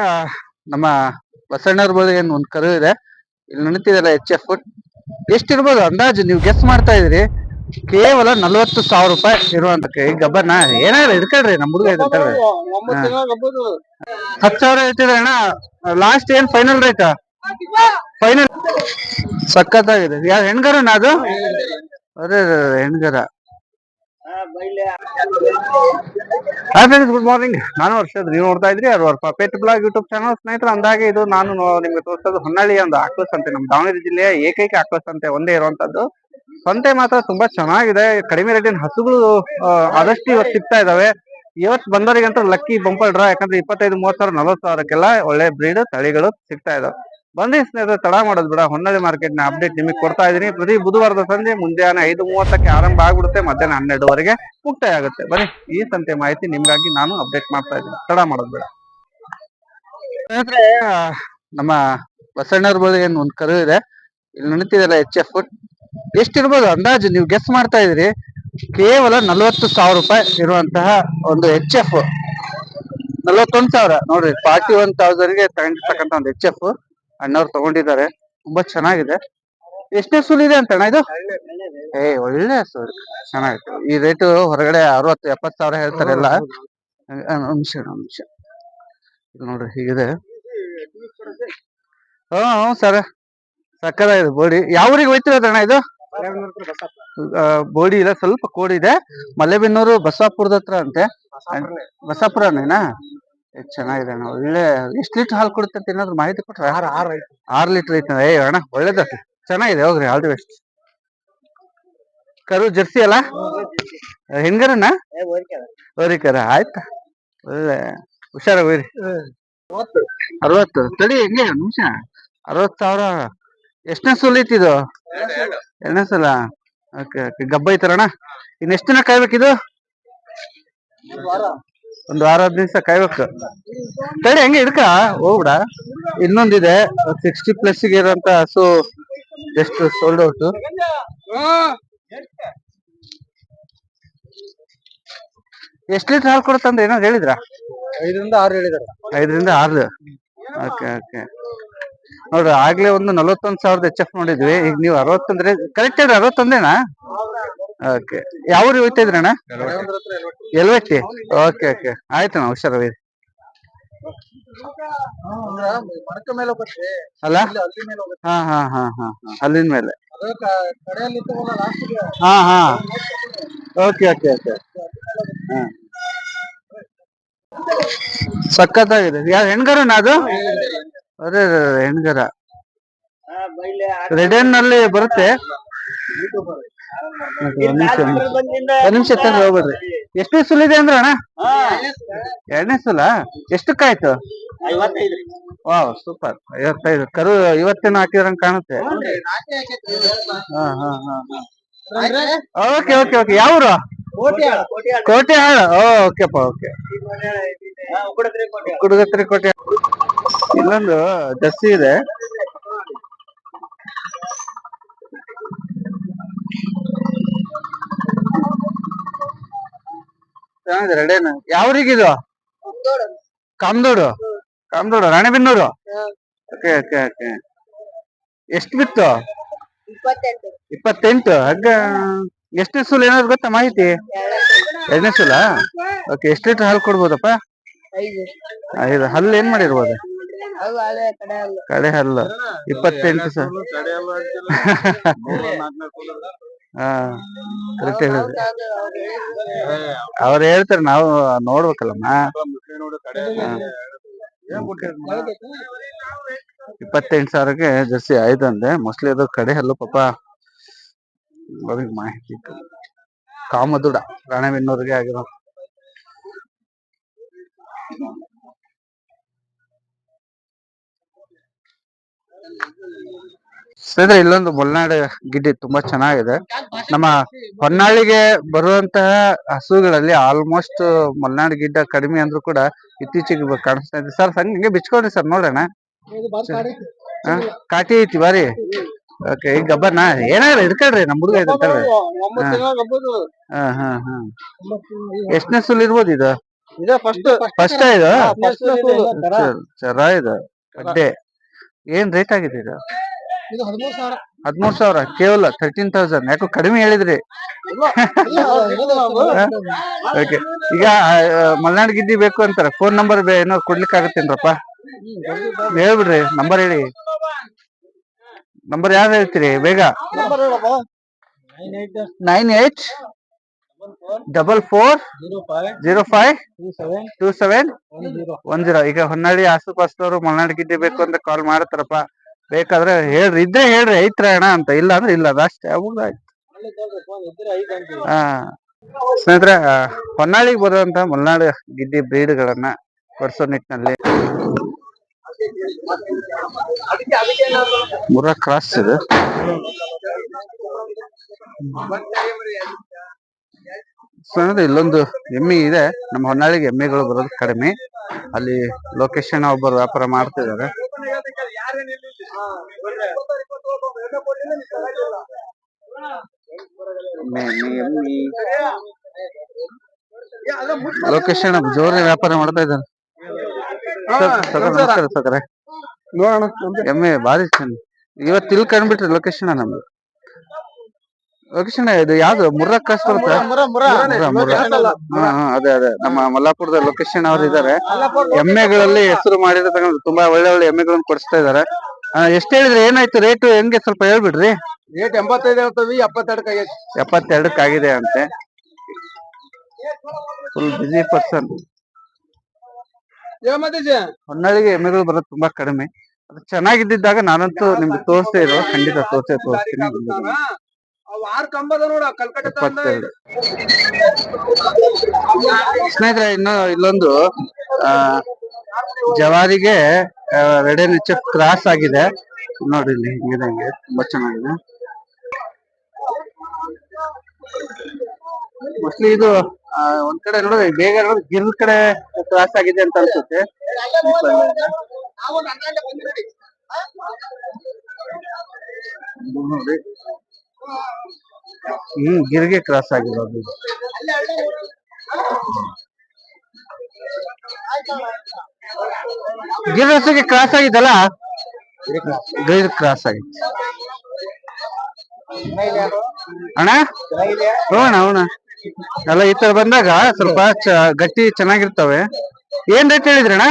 ಆ, ನಮ್ಮ ಬಸಣ್ಣವ್ರ ಬಳಿ ಏನ್ ಒಂದ್ ಕರು ಇದೆ. ಇಲ್ಲಿ ನಡೀತಿದೆಲ್ಲ ಎಚ್ ಎಫ್ ಎಷ್ಟಿರ್ಬೋದು ಅಂದಾಜು ನೀವು ಗೆಸ್ ಮಾಡ್ತಾ ಇದ್ರಿ ಕೇವಲ ನಲ್ವತ್ತು ಸಾವಿರ ರೂಪಾಯಿ ಇರುವಂತ ಕೈ ಗಬ್ಬನ ಏನಾರ ಇಡ್ಕೊಳ್ರಿ ನಮ್ ಹುಡುಗ ಇಡ್ಕೊಳ್ರಿ ಹತ್ತು ಸಾವಿರ ಹೇಳ್ತಿದ್ರೆ ಅಣ್ಣ. ಲಾಸ್ಟ್ ಏನ್ ಫೈನಲ್ ರೇಟ್ ಫೈನಲ್ ಸಖತ್ತಾಗಿದೆ. ಯಾರು ಹೆಣ್ಗರನ ಅದು? ಅದೇ ಹೆಣ್ಗರ. ಹಾಯ್ ಫ್ರೆಂಡ್ಸ್ ಗುಡ್ ಮಾರ್ನಿಂಗ್ ನಾನು ವರ್ಷದ್ ನೀವು ನೋಡ್ತಾ ಇದ್ರಿ, ಅದು ವರ್ಷ ಪೆಟ್ ಬ್ಲಾಗ್ ಯೂಟ್ಯೂಬ್ ಚಾನಲ್ ಸ್ನೇಹಿತರೆ, ಅಂದಾಗ ಇದು ನಾನು ನಿಮ್ಗೆ ತೋರಿಸೋದು ಹೊನ್ನಾಳಿಯ ಒಂದು ಆಕ್ಲಸ್ ಅಂತೆ. ನಮ್ಮ ದಾವಣಗೆರೆ ಜಿಲ್ಲೆಯ ಏಕೈಕ ಆಕ್ಲಸ್ ಅಂತೆ, ಒಂದೇ ಇರುವಂತದ್ದು ಸಂತೆ ಮಾತ್ರ ತುಂಬಾ ಚೆನ್ನಾಗಿದೆ. ಕಡಿಮೆ ರೇಟಿನ ಹಸುಗಳು ಆದಷ್ಟು ಇವತ್ತು ಸಿಗ್ತಾ ಇದಾವೆ. ಇವತ್ತು ಬಂದವರಿಗಂತೂ ಲಕ್ಕಿ ಬಂಪರ್ ಡ್ರಾ ಯಾಕಂದ್ರೆ ಇಪ್ಪತ್ತೈದು, ಮೂವತ್ತು ಸಾವಿರ, ನಲವತ್ತು ಸಾವಿರಕ್ಕೆಲ್ಲ ಒಳ್ಳೆ ಬ್ರೀಡ್ ತಳಿಗಳು ಸಿಗ್ತಾ ಇದಾವೆ. ಬನ್ನಿ ಸ್ನೇಹಿತರೆ, ತಡ ಮಾಡೋದು ಬೇಡ. ಹೊನ್ನಳ್ಳಿ ಮಾರ್ಕೆಟ್ನ ಅಪ್ಡೇಟ್ ನಿಮಗೆ ಕೊಡ್ತಾ ಇದೀನಿ ಪ್ರತಿ ಬುಧವಾರದ ಸಂಜೆ, ಮುಂಜಾನೆ ಐದು ಮೂವತ್ತಕ್ಕೆ ಆರಂಭ ಆಗ್ಬಿಡುತ್ತೆ. ಮಧ್ಯಾಹ್ನ ಹನ್ನೆರಡುವರೆಗೆ ಮುಕ್ತಾಯ ಆಗುತ್ತೆ ಬನ್ನಿ, ಈ ಸಂತೆ ಮಾಹಿತಿ ನಿಮ್ಗಾಗಿ ನಾನು ಅಪ್ಡೇಟ್ ಮಾಡ್ತಾ ಇದ್ದೀನಿ. ತಡ ಮಾಡೋದು ಬೇಡ. ಸ್ನೇಹಿತರೆ ನಮ್ಮ ಬಸಣ್ಣವ್ರ ಬಳಿ ಏನು ಒಂದು ಕರು ಇದೆ. ಇಲ್ಲಿ ನಡೀತಿದೆಲ್ಲ ಎಚ್ ಎಫ್ ಎಷ್ಟಿರ್ಬೋದು ಅಂದಾಜು ನೀವು ಗೆಸ್ ಮಾಡ್ತಾ ಇದ್ರಿ ಕೇವಲ ನಲವತ್ತು ಸಾವಿರ ರೂಪಾಯಿ ಇರುವಂತಹ ಒಂದು ಎಚ್ ಎಫ್ ನಲ್ವತ್ತೊಂದು ಸಾವಿರ. ನೋಡ್ರಿ ಫಾರ್ಟಿ ಒನ್ಗೆ ತಗೊಂಡಿರ್ತಕ್ಕಂಥ ಒಂದು ಎಚ್ ಎಫ್ ಅಣ್ಣವ್ರು ತಗೊಂಡಿದ್ದಾರೆ. ತುಂಬಾ ಚೆನ್ನಾಗಿದೆ. ಎಷ್ಟೇ ಸುಲ್ ಇದೆ ಅಂತ ಅಣ್ಣ ಇದು? ಏ ಒಳ್ಳೆ ಸುಲ್. ಚೆನ್ನಾಗಿತ್ತು. ಈ ರೇಟು ಹೊರಗಡೆ ಅರವತ್ತು ಎಪ್ಪತ್ತು ಸಾವಿರ ಹೇಳ್ತಾರೆ ಎಲ್ಲ. ನಿಮಿಷ ನಿಮಿಷ. ನೋಡ್ರಿ ಹೀಗಿದೆ. ಹ್ಞೂ ಹ್ಞೂ ಸರ್ ಸಕ್ಕದಾಗಿದೆ ಬೋಡಿ. ಯಾವ ಊರಿಗೆ ಹೋಯ್ತಿರೋದು ಅಣ್ಣ ಇದು? ಬೋಡಿ ಇಲ್ಲ ಸ್ವಲ್ಪ ಕೋಡಿದೆ ಮಲೆಬೆನ್ನೂರು ಬಸವಾಪುರದ ಹತ್ರ ಅಂತೆ. ಬಸಾಪುರನೇನಾ? ಎಷ್ಟ್ ಚೆನ್ನಾಗಿದೆ ಅಣ್ಣ. ಒಳ್ಳೆ ಎಷ್ಟ್ ಲೀಟರ್ ಹಾಲು ಕೊಡುತ್ತೆ ಅಂತ ಏನಾದ್ರು ಮಾಹಿತಿ ಕೊಟ್ರೆ? ಆರ್ ಲೀಟರ್ ಐತೆ. ಏ ಅಣ್ಣ ಒಳ್ಳೇದ ಚೆನ್ನಾಗಿದೆ ಹೋಗ್ರಿ ಆಲ್ ದಿ ಬೆಸ್ಟ್ ಕರು ಜರ್ಸಿ ಅಲ್ಲ? ಹೆಂಗರನ ಓರಿಕರ ಆಯ್ತಾ? ಒಳ್ಳೆ ಹುಷಾರ ಹೋಯ್ರಿ ಅರವತ್ತು. ತಡಿ ಹೆಂಗೆ? ನಿಮಿಷ. ಅರವತ್ ಸಾವಿರ. ಎಷ್ಟನೇ ಸೂಲ್ ಐತಿ ಇದು? ಎರಡನೇ ಸಲ ಗಬ್ಬ ಐತರಣ್ಣ ಇನ್ ಎಷ್ಟ್ ದಿನ ಕಾಯ್ಬೇಕಿದು? ಒಂದ್ ವಾರ ಹತ್ತು ದಿವಸ ಕಾಯ್ಬೇಕು. ತಡಿ ಹೆಂಗೆ ಇದಕ್ಕ ಹೋಗ್ಬಿಡ. ಇನ್ನೊಂದಿದೆ ಸಿಕ್ಸ್ಟಿ ಪ್ಲಸ್ಗೆ ಇರುವಂತ ಹಸು ಎಷ್ಟು ಸೋಲ್ಡ್ ಔಟ್ ಎಷ್ಟು ಲೀಟರ್ ಹಾಲು ಕೊಡುತ್ತಂದ್ರೆ ಏನಾದ್ರು ಹೇಳಿದ್ರ? ಐದರಿಂದ ಆರು ಹೇಳಿದಾರೆ. ಐದರಿಂದ ಆರು. Okay okay. ನೋಡ್ರಿ ಆಗ್ಲೇ ಒಂದು ನಲವತ್ತೊಂದು ಸಾವಿರದ ಎಚ್ ಎಫ್ ನೋಡಿದ್ವಿ. ಈಗ ನೀವು ಅರವತ್ತಂದ್ರೆ ಕರೆಕ್ಟ್ ಅರವತ್ತೊಂದೇನಾ? ಓಕೆ ಯಾವ ಊರಿಗೆ ಹೋಗ್ತಾ ಇದ್ರಣ್ಣ ಎಲ್ವೆಟ್ಟಿ ಓಕೆ ಓಕೆ ಆಯ್ತು ಅಣ್ಣ ಹುಷಾರವಿ ಅಲ್ಲ? ಹಾ ಹಾ ಹಾ ಹಾ ಅಲ್ಲಿನ ಮೇಲೆ. ಹಾ ಹಾ. ಓಕೆ ಓಕೆ ಓಕೆ ಹಾ. ಸಖತ್ತಾಗಿದೆ. ಯಾರು ಹೆಣ್ಗರನ ಅದು? ಅದೇ ಹೆಣ್ಗರ. ರೆಡನ್ ಅಲ್ಲಿ ಬರುತ್ತೆ. ಒಂದ್ ನಿಮಿಷ ತಂದ್ರೆ ಹೋಗ್ಬೇಡ್ರಿ. ಎಷ್ಟು ಸುಲ್ ಇದೆ ಅಂದ್ರ ಅಣ್ಣ ಎರಡನೇ ಸುಲ? ಎಷ್ಟಕ್ಕಾಯ್ತು? Wow super. ಐವತ್ತೈದು. ಕರು ಇವತ್ತೇನು ಹಾಕಿದ್ರಂಗ್ ಕಾಣುತ್ತೆ. ಹಾ ಹಾ ಹಾ ಓಕೆ ಓಕೆ ಓಕೆ. ಯಾವ್ರು ಕೋಟೆ ಹಾಳ ಓಕೆಪ್ಪ ಓಕೆ ಕುಡುಗತ್ರಿ ಕೋಟೆ ಇನ್ನೊಂದು ಜರ್ಸಿ ಇದೆ. ಚೆನ್ನಾಗಿದೆ ರೆಡೇನ ಯಾವ್ರಿಗಿದು ಕಾಮದೋಡು ಕಾಮದೋಡು ರಾಣೆಬೆನ್ನೂರು? Okay okay okay. ಎಷ್ಟು ಬಿತ್ತು? ಇಪ್ಪತ್ತೆಂಟು. ಹಗ್ಗ ಎಷ್ಟು ಸುಲ್ ಏನಾದ್ರು ಗೊತ್ತಾ ಮಾಹಿತಿ? ಎರಡನೇ ಸೂಲ ಓಕೆ ಎಷ್ಟು ಲೀಟರ್ ಹಾಲು ಕೊಡ್ಬೋದಪ್ಪ? ಐದು. ಹಲ್ಲು ಏನ್ ಮಾಡಿರ್ಬೋದು? ಕಡೆ ಹಲ್ಲು. ಇಪ್ಪತ್ತೆಂಟು ಸರ್ ಹಾ ಕರೆಕ್ಟ್ ಹೇಳಿದ್ರಿ. ಅವ್ರು ಹೇಳ್ತಾರೆ ನಾವು ನೋಡ್ಬೇಕಲ್ಲಮ್ಮ. ಇಪ್ಪತ್ತೆಂಟು ಸಾವಿರಕ್ಕೆ ಜರ್ಸಿ ಆಯ್ತು ಅಂದೆ. ಮೋಸ್ಟ್ಲಿ ಅದು ಕಡೆ ಹಲ್ಲು ಪಾಪ. ಅವ್ರಿಗೆ ಮಾಹಿತಿ. ಕಾಮದುಡ ರಾಣೆಬೆನ್ನೂರಿಗೆ ಆಗಿರೋ. ಸ್ನೇಹಿತರೆ ಇಲ್ಲೊಂದು ಮಲ್ನಾಡ್ ಗಿಡ್ಡಿ ತುಂಬಾ ಚೆನ್ನಾಗಿದೆ. ನಮ್ಮ ಹೊನ್ನಾಳಿಗೆ ಬರುವಂತಹ ಹಸುಗಳಲ್ಲಿ ಆಲ್ಮೋಸ್ಟ್ ಮಲ್ನಾಡ್ ಗಿಡ್ಡ ಕಡಿಮೆ ಅಂದ್ರೂ ಕೂಡ ಇತ್ತೀಚೆಗೆ ಕಾಣಿಸ್ತಾ ಇದೆ. ಸರ್ ಹಂಗೆ ಬಿಚ್ಕೊಂಡ್ರಿ ಸರ್ ನೋಡೋಣ. ಕಾಟಿ ಐತಿ ಬಾರಿ. ಓಕೆ ಈಗ ಗಬ್ಬನ ಏನಾರ ಹಿಡ್ಕೊಳ್ರಿ ನಮ್ ಹುಡುಗ ಇದ್ರಿ ಹಾ ಹಾ ಹಾ. ಎಷ್ಟನೇ ಸುಲ್ ಇರ್ಬೋದು ಇದು? ಫಸ್ಟ್ ಇದು ಚರ ಇದು? ಅಡ್ಡೆ. ಏನ್ ರೇಟ್ ಆಗಿದೆ ಇದು? ಹದಿಮೂರು ಸಾವಿರ. ಕೇವಲ ತರ್ಟೀನ್ ತೌಸಂಡ್ ಯಾಕೋ ಕಡಿಮೆ ಹೇಳಿದ್ರಿ. ಓಕೆ ಈಗ ಮಲ್ನಾಡ್ ಗಿದ್ದಿ ಬೇಕು ಅಂತಾರೆ. ಫೋನ್ ನಂಬರ್ ಏನೋ ಕೊಡ್ಲಿಕ್ಕೆ ಆಗತ್ತೇನ್ರಪ್ಪ ಹೇಳ್ಬಿಡ್ರಿ ನಂಬರ್ ಹೇಳಿ. ನಂಬರ್ ಯಾರು ಹೇಳ್ತೀರಿ? ಬೇಗ. Nine eight double four zero five two seven one zero ಈಗ ಹೊನ್ನಾಳಿ ಆಸುಪಾಸ್ನವರು ಮಲ್ನಾಡ್ ಗಿದ್ದಿ ಬೇಕು ಅಂತ ಕಾಲ್ ಮಾಡ್ತಾರಪ್ಪ. ಬೇಕಾದ್ರೆ ಹೇಳ್ರಿ, ಇದ್ರೆ ಹೇಳ್ರಿ, ಐತ್ರ ಅಣ್ಣ ಅಂತ. ಇಲ್ಲ ಅಂದ್ರೆ ಇಲ್ಲ ಅಷ್ಟೇ ಮುಗ್ದಾಯ್ತು ಆ ಸ್ನೇಹಿತರೆ ಹೊನ್ನಾಳಿಗೆ ಬರುವಂತ ಮಲ್ನಾಡು ಗಿಡ್ಡಿ ಬ್ರೀಡ್ಗಳನ್ನ ಕೊಡ್ಸೋ ನಿಟ್ಟಿನಲ್ಲಿ ಮುರ ಕ್ರಾಸ್ ಇದು. ಇಲ್ಲೊಂದು ಎಮ್ಮೆ ಇದೆ. ನಮ್ಮ ಹೊನ್ನಾಳಿಗೆ ಎಮ್ಮೆಗಳು ಬರೋದು ಕಡಿಮೆ. ಅಲ್ಲಿ ಲೊಕೇಶನ್ ಒಬ್ಬರು ವ್ಯಾಪಾರ ಮಾಡ್ತಿದ್ದಾರೆ. ಲೊಕೇಶನ್ ಜೋರಿ ವ್ಯಾಪಾರ ಮಾಡ್ತಾ ಇದ್ದಾರೆ ಸಕರೆ ಎಮ್ಮೆ ಭಾರಿ ಚೆಂದ ಇವತ್ತು ಇಲ್ಲಿ ಕಂಡ್ಬಿಟ್ರಿ ಲೊಕೇಶನ್ ನಮ್ದು. ಲೊಕೇಶನ್ ಇದು ಯಾವ್ದು? ಮುರ್ರಕ್ ಕಸ್ ಬರುತ್ತೆ? ಅದೇ ಅದೇ. ನಮ್ಮ ಮಲ್ಲಾಪುರದ ಲೊಕೇಶನ್ ಅವ್ರು ಇದಾರೆ ಎಮ್ಮೆಗಳಲ್ಲಿ ಹೆಸರು ಮಾಡಿರ್ತಕ್ಕಂಥ ತುಂಬಾ ಒಳ್ಳೆ ಒಳ್ಳೆ ಎಮ್ಮೆಗಳನ್ನ ಕೊಡಿಸ್ತಾ ಇದಾರೆ ಎಷ್ಟ್ ಹೇಳಿದ್ರಿ? ಏನಾಯ್ತು? ರೇಟ್ ಹೆಂಗೆ? ಸ್ವಲ್ಪ ಹೇಳ್ಬಿಡ್ರಿ. ರೇಟ್ ಎಂಬತ್ತೈದು ಹೇಳ್ತೀವಿ ಎಪ್ಪತ್ತೆರಡಕ್ಕೆ ಎಪ್ಪತ್ತೆರಡಕ್ಕಾಗಿದೆ ಆಗಿದೆ ಅಂತೆ. ಫುಲ್ ಬಿಸಿ ಪರ್ಸನ್ ಹೊನ್ನಾಳಿಗೆ ಎಮ್ಮೆಗಳು ಬರೋದು ತುಂಬಾ ಕಡಿಮೆ. ಅದು ಚೆನ್ನಾಗಿದ್ದಾಗ ನಾನಂತೂ ನಿಮ್ಗೆ ತೋರಿಸ್ತೇ ಇರೋ ಖಂಡಿತ ತೋರಿಸೇ ತೋರಿಸ್ತೀನಿ. ಸ್ನೇಹಿತರೆ ಇನ್ನು ಇಲ್ಲೊಂದು ಆ ಜವಾರಿಗೆ ರೆಡಿ ನೆಚ್ಚ ಕ್ರಾಸ್ ಆಗಿದೆ. ನೋಡಿ ಇಲ್ಲಿ ಹಿಂಗಿದೆ ಹಿಂಗೆ ತುಂಬಾ ಚೆನ್ನಾಗಿದೆ. ಮೋಸ್ಟ್ಲಿ ಇದು ಒಂದ್ ಕಡೆ ನೋಡಿದ್ರೆ ಬೇಗ ನೋಡಿದ್ರೆ ಗಿರ್ ಕಡೆ ಕ್ರಾಸ್ ಆಗಿದೆ ಅಂತ ಅನ್ಸುತ್ತೆ. ನೋಡಿ. ಹ್ಮ್ ಗಿರ್ಗೆ ಕ್ರಾಸ್ ಆಗಿರೋದು. ಗಿರ್ ರಸ್ತೆಗೆ ಕ್ರಾಸ್ ಆಗಿದ್ದಲ್ಲ? ಗಿರ್ ಕ್ರಾಸ್ ಆಗಿತ್ತು. ಅಣ್ಣ? ಹೋಗೋಣ ಅವಣ್ಣ ಎಲ್ಲ ಈ ತರ ಬಂದಾಗ ಸ್ವಲ್ಪ ಗಟ್ಟಿ ಚೆನ್ನಾಗಿರ್ತವೆ. ಏನ್ ರೇಟ್ ಹೇಳಿದ್ರಿ ಅಣ್ಣ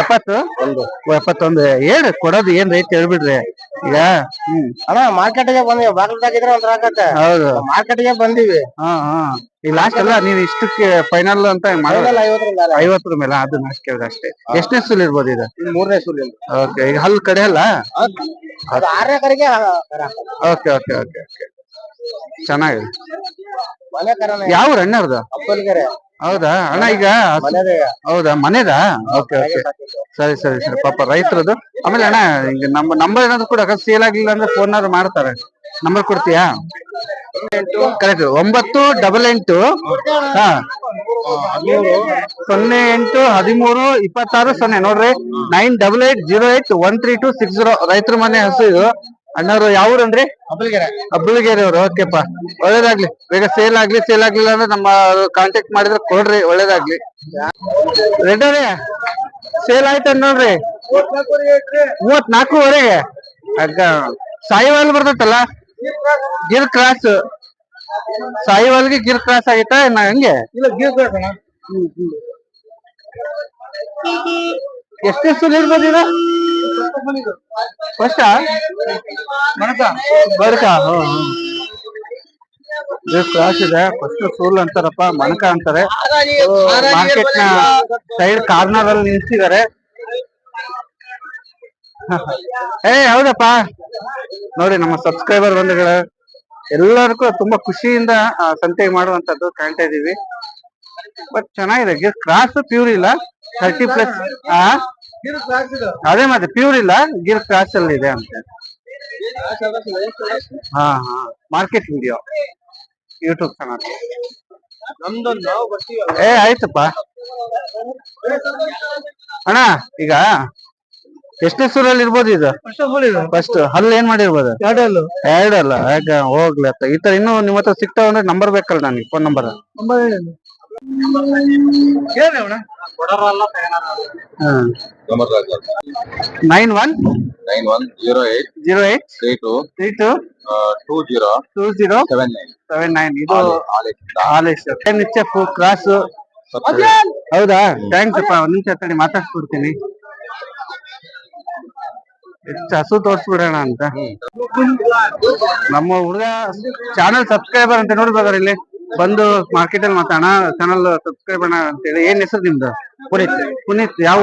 ಎಪ್ಪತ್ತು ಎಪ್ಪತ್ತೊಂದು. ಏನ್ ಕೊಡೋದು ಏನ್ ರೇಟ್ ಹೇಳ್ಬಿಡ್ರಿ. ಈಗ ಹ್ಮ್. ಅಣ್ಣ ಮಾರ್ಕೆಟ್ಗೆ ಬಂದಿವಿ. ಬಾಗಲದಾಗಿದ್ರೆ ಒಂದ್ ಆಗತ್ತೆ ಹೌದು. ಮಾರ್ಕೆಟ್ಗೆ ಬಂದಿವಿ. ಹಾ ಹಾ. ಈ ಲಾಸ್ಟ್ ಅಲ್ಲ ನೀವ್ ಇಷ್ಟಕ್ಕೆ ಫೈನಲ್ ಅಂತ ಐವತ್ತರ ಮೇಲೆ ಅದು ಲಾಸ್ಟ್ ಕೇಳಿದ ಅಷ್ಟೇ. ಎಷ್ಟನೇ ಸುಲ್ ಇರ್ಬೋದು ಇದು? ಮೂರನೇ ಸುಲ್ ಓಕೆ ಈಗ ಹಲ್ ಕಡೆ ಅಲ್ಲ? ಆರನೇ ಕರಿಗೆ ಓಕೆ ಓಕೆ ಓಕೆ ಓಕೆ ಚೆನ್ನಾಗಿದೆ. ಯಾವ ಅಣ್ಣರ್ದು? ಅಪ್ಪಲ್ಗೆರೆ. ಹೌದಾ? ಅಣ್ಣ ಈಗ ಹೌದಾ? ಮನೆದಾ? Okay okay. ಸರಿ ಸರಿ ಸರಿ. ಪಾಪ ರೈತರದು ಆಮೇಲೆ ಅಣ್ಣ ಈಗ ನಮ್ಮ ನಂಬರ್ ಏನಾದ್ರು ಕೂಡ. ಸೇಲ್ ಆಗ್ಲಿಲ್ಲ ಅಂದ್ರೆ ಫೋನ್ ಮಾಡ್ತಾರೆ. ನಂಬರ್ ಕೊಡ್ತೀಯಾ? ಕರೆಕ್ಟ್ ಒಂಬತ್ತು ಡಬಲ್ ಎಂಟು ಹಾ. ಸೊನ್ನೆ ಎಂಟು ಹದಿಮೂರು ಇಪ್ಪತ್ತಾರು ಸೊನ್ನೆ. ನೋಡ್ರಿ. Nine double eight zero eight one three two six zero ರೈತರ ಮನೆ ಹಸು ಇದು. ಅಣ್ಣವ್ರು ಯಾವ ಅಂದ್ರಿ ಅಪ್ಪಲ್ಗೆರೆ ಅಬ್ಬಳಿಗೇರಿ ಅವ್ರು ಓಕೆಪ್ಪ. ಒಳ್ಳೇದಾಗ್ಲಿ. ಬೇಗ ಸೇಲ್ ಆಗ್ಲಿ ಸೇಲ್ ಆಗ್ಲಿಲ್ಲ ಅಂದ್ರೆ ನಮ್ಮ ಕಾಂಟ್ಯಾಕ್ಟ್ ಮಾಡಿದ್ರೆ ಕೊಡ್ರಿ ಒಳ್ಳೇದಾಗ್ಲಿ. ರೆಡ್ ಅವರೇ ಸೇಲ್ ಆಯ್ತ ನೋಡ್ರಿ ಮೂವತ್ನಾಲ್ಕೂವರೆಗೆ ಅಗ್ಗ ಸಾಯಿವಾಲ್ ಬರ್ತೈತಲ್ಲ? ಗಿರ್ ಕ್ರಾಸ್ ಸಾಯಿವಾಲ್ಗೆ ಗಿರ್ ಕ್ರಾಸ್ ಆಗೈತಾ ನಾ ಹಂಗೆ? ಇಲ್ಲ ಗೀರ್ ಎಷ್ಟೇ ಇದು ಫಸ್ಟ್ ಮನಕ ಬರಕ ಕ್ರಾಸ್ ಇದೆ ಫಸ್ಟ್ ಸೂಲ್ ಅಂತಾರಪ್ಪ ಮನಕ ಅಂತಾರೆ ಮಾರ್ಕೆಟ್ನ ಸೈಡ್ ಕಾರ್ನರ್ ಅಲ್ಲಿ ನಿಲ್ಸಿದ್ದಾರೆ. ಏ, ಹೌದಪ್ಪ. ನೋಡಿ, ನಮ್ಮ ಸಬ್ಸ್ಕ್ರೈಬರ್ ಬಂಧುಗಳು, ಎಲ್ಲರಿಗೂ ತುಂಬಾ ಖುಷಿಯಿಂದ ಸಂತೆ ಮಾಡುವಂತದ್ದು ಕಾಣ್ತಾ ಇದೀವಿ. ಬಟ್ ಚೆನ್ನಾಗಿದೆ. ಕ್ರಾಸ್ ಪ್ಯೂರ್ ಇಲ್ಲ. ಥರ್ಟಿ ಪ್ಲಸ್ ಆ? ಅದೇ ಮತ್ತೆ ಪ್ಯೂರ್ ಇಲ್ಲ ಗಿರ್ ಕ್ರಾಸ್ ಅಲ್ಲಿ ಇದೆ ಅಂತ. ಹಾ ಹಾ. ಮಾರ್ಕೆಟ್ ವಿಡಿಯೋ ಯೂಟ್ಯೂಬ್ ಚಾನಲ್ ಏ ಆಯ್ತಪ್ಪ. ಅಣ್ಣ ಈಗ ಎಷ್ಟನೇ ಸೂರಲ್ಲಿ ಇರ್ಬೋದು ಇದು? ಫಸ್ಟ್ ಹಲ್ಲು ಏನ್ ಮಾಡಿರ್ಬೋದು? ಎರಡಲ್ಲು. ಯಾಕ ಹೋಗ್ಲಿ ಅತ್ತ ಈ ತರ ಇನ್ನೂ ನಿಮ್ಮ ಹತ್ರ ಸಿಗ್ತಾವ ಅಂದ್ರೆ ನಂಬರ್ ಬೇಕಲ್ಲ ನನಗೆ phone number nine one nine one zero eight zero eight three two three two two zero two zero seven nine seven nine ಇದು Alesh Halesh ten H cross ಹೌದಾ? ಥ್ಯಾಂಕ್ಸ್ ಅಪ್ಪ. ಒಂದ್ ನಿಮಿಷ ತಡಿ ಮಾತಾಡ್ಸ್ಬಿಡ್ತೀನಿ. ಎಷ್ಟು ಹಸು ತೋರ್ಸ್ಬಿಡೋಣ ಅಂತ. ನಮ್ಮ ಹುಡುಗ ಚಾನಲ್ ಸಬ್ಸ್ಕ್ರೈಬರ್ ಅಂತ ನೋಡ್ಬೇಕಾದ್ರೆ ಇಲ್ಲಿ? ಬಂದು ಮಾರ್ಕೆಟ್ ಅಲ್ಲಿ ಮಾತಾಡೋಣ ಚಾನಲ್ ಸಬ್ಸ್ಕ್ರೈಬ್ ಅಣ್ಣ ಅಂತೇಳಿ. ಏನ್ ಹೆಸರು ನಿಮ್ದು? ಪುನೀತ್. ಪುನೀತ್ ಯಾವ?